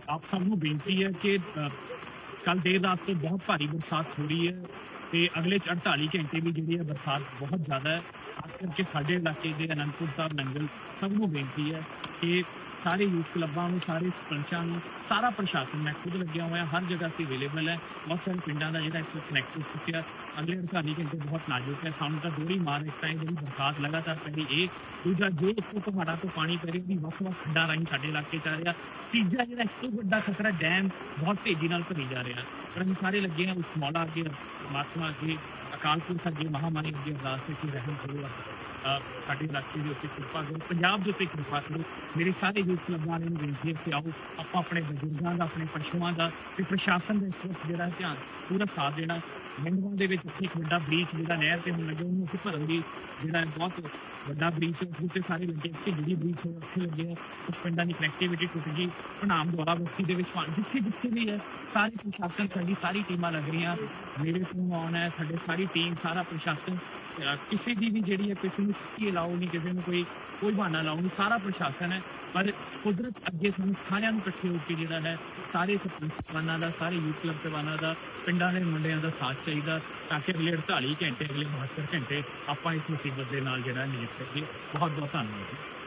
ਮੇਰੀ ਆਪ ਸਭ ਨੂੰ ਬੇਨਤੀ ਹੈ ਕਿ ਕੱਲ ਦੇਰ ਰਾਤ ਤੋਂ ਬਹੁਤ ਭਾਰੀ ਬਰਸਾਤ ਹੋ ਰਹੀ ਹੈ ਤੇ ਅਗਲੇ 48 ਘੰਟੇ ਵੀ ਜਿਹੜੀ ਹੈ ਬਰਸਾਤ ਬਹੁਤ ਜ਼ਿਆਦਾ ਹੈ। ਖਾਸ ਕਰਕੇ ਸਾਡੇ ਇਲਾਕੇ ਦੇ ਅਨੰਦਪੁਰ ਸਾਹਿਬ, ਨੰਗਲ ਸਭ ਨੂੰ ਬੇਨਤੀ ਹੈ ਕਿ ਸਾਰੇ ਯੂਥ ਕਲੱਬਾਂ ਨੂੰ, ਸਾਰੇ ਸਰਪੰਚਾਂ ਨੂੰ, ਸਾਰਾ ਪ੍ਰਸ਼ਾਸਨ ਮੈਂ ਖੁਦ ਲੱਗਿਆ ਹੋਇਆ, ਹਰ ਜਗ੍ਹਾ ਤੇ ਅਵੇਲੇਬਲ ਹੈ। ਬਹੁਤ ਸਾਰੇ ਪਿੰਡਾਂ ਦਾ ਜਿਹੜਾ ਇਸ ਵਕਤ ਕਨੈਕਟ ਹੋ ਚੁੱਕਿਆ ਅਗਲੇ 48 ਘੰਟੇ ਬਹੁਤ ਨਾਜ਼ੁਕ ਹੈ। ਸਾਨੂੰ ਤਾਂ ਦੋੜੀ ਮਾਰ ਇੱਕ ਟਾਈਮ ਜਿਹੜੀ ਬਰਸਾਤ ਲਗਾਤਾਰ ਪੈ ਰਹੀ ਇਹ ਦੂਜਾ, ਜੋ ਇੱਕੋ ਪਹਾੜਾਂ ਤੋਂ ਪਾਣੀ ਪੈ ਰਿਹਾ ਵੀ ਵੱਖ ਵੱਖ ਖੱਡਾਂ ਰਾਹੀਂ ਸਾਡੇ ਇਲਾਕੇ ਚ ਆ ਰਿਹਾ। ਤੀਜਾ ਜਿਹੜਾ ਇੱਕ ਤੋਂ ਵੱਡਾ ਖਤਰਾ ਡੈਮ ਬਹੁਤ ਤੇਜ਼ੀ ਨਾਲ ਭਰੀ ਜਾ ਰਿਹਾ। ਪਰ ਅਸੀਂ ਸਾਰੇ ਲੱਗੇ ਹਾਂ, ਉਸ ਮੌਲਾ ਅੱਗੇ ਮਾਤਮਾ ਅੱਗੇ, ਅਕਾਲ ਪੁਰਖ ਅੱਗੇ ਮਹਾਮਾਰੀ ਅੱਗੇ ਅਰਦਾਸ ਹੈ ਕਿ ਰਹਿਮ ਕਰੋ। ਅਹ ਸਾਡੇ ਇਲਾਕੇ ਦੇ ਉੱਤੇ ਕਿਰਪਾ ਕਰੋ ਪੰਜਾਬ ਦੇ ਉੱਤੇ ਕਿਰਪਾ ਕਰੋ ਮੇਰੇ ਸਾਰੇ ਯੂਥ ਕਲੱਬਾਂ ਨੂੰ ਬੇਨਤੀ ਹੈ ਕਿ ਆਓ, ਆਪਾਂ ਆਪਣੇ ਬਜ਼ੁਰਗਾਂ ਦਾ, ਆਪਣੇ ਪਸ਼ੂਆਂ ਦਾ ਤੇ ਪ੍ਰਸ਼ਾਸਨ ਦੇ ਇਸ ਜਿਹੜਾ ਧਿਆਨ ਪੂਰਾ ਸਾਥ ਦੇਣਾ। ਮੰਡਵਾਂ ਦੇ ਵਿੱਚ ਇੱਥੇ ਇੱਕ ਵੱਡਾ ਬ੍ਰੀਚ ਜਿਹੜਾ ਨਹਿਰ ਤੇ ਹੁਣ ਲੱਗੇ ਉਹਨੂੰ ਅਸੀਂ ਭਰਨ ਦੀ ਜਿਹੜਾ ਬਹੁਤ ਵੱਡਾ ਬ੍ਰੀਚ ਉਸ ਉੱਤੇ ਸਾਰੇ ਲੱਗੇ ਇੱਥੇ ਜਿਹੜੀ ਬ੍ਰੀਚ ਹੈ ਉੱਥੇ ਲੱਗੇ ਹੈ ਕੁਝ ਪਿੰਡਾਂ ਦੀ ਕਨੈਕਟੀਵਿਟੀ ਟੁੱਟ ਗਈ। ਭਨਾਮ ਦੁਆਰਾ ਬਸਤੀ ਦੇ ਵਿੱਚ ਪਾਣੀ ਜਿੱਥੇ ਜਿੱਥੇ ਵੀ ਹੈ, ਸਾਰੇ ਪ੍ਰਸ਼ਾਸਨ ਸਾਡੀ ਸਾਰੀ ਟੀਮਾਂ ਲੱਗ ਰਹੀਆਂ। ਮੇਰੇ ਤੋਂ ਆਨ ਹੈ, ਸਾਡੇ ਸਾਰੀ ਟੀਮ ਸਾਰਾ ਪ੍ਰਸ਼ਾਸਨ ਕਿਸੇ ਦੀ ਵੀ ਜਿਹੜੀ ਹੈ ਕਿਸੇ ਨੂੰ ਛੁੱਟੀ ਲਾਓ ਨਹੀਂ, ਕਿਸੇ ਨੂੰ ਕੋਈ ਕੋਈ ਬਹਾਨਾ ਲਾਓ ਨਹੀਂ, ਸਾਰਾ ਪ੍ਰਸ਼ਾਸਨ ਹੈ। ਪਰ ਕੁਦਰਤ ਅੱਗੇ ਸਾਨੂੰ ਸਾਰਿਆਂ ਨੂੰ ਇਕੱਠੇ ਹੋ ਕੇ ਜਿਹੜਾ ਹੈ, ਸਾਰੇ ਸਰਪੰਚਾਂ ਦਾ, ਸਾਰੇ ਯੂਥ ਕਲੱਬ ਸੇਵਾਨਾਂ ਦਾ, ਪਿੰਡਾਂ ਦੇ ਮੁੰਡਿਆਂ ਦਾ ਸਾਥ ਚਾਹੀਦਾ, ਤਾਂ ਕਿ ਅਗਲੇ 48 ਘੰਟੇ, ਅਗਲੇ 72 ਘੰਟੇ ਆਪਾਂ ਇਸ ਮੁਸੀਬਤ ਦੇ ਨਾਲ ਜਿਹੜਾ ਨਿਪਟ ਸਕੀਏ। ਬਹੁਤ ਬਹੁਤ ਧੰਨਵਾਦ ਜੀ।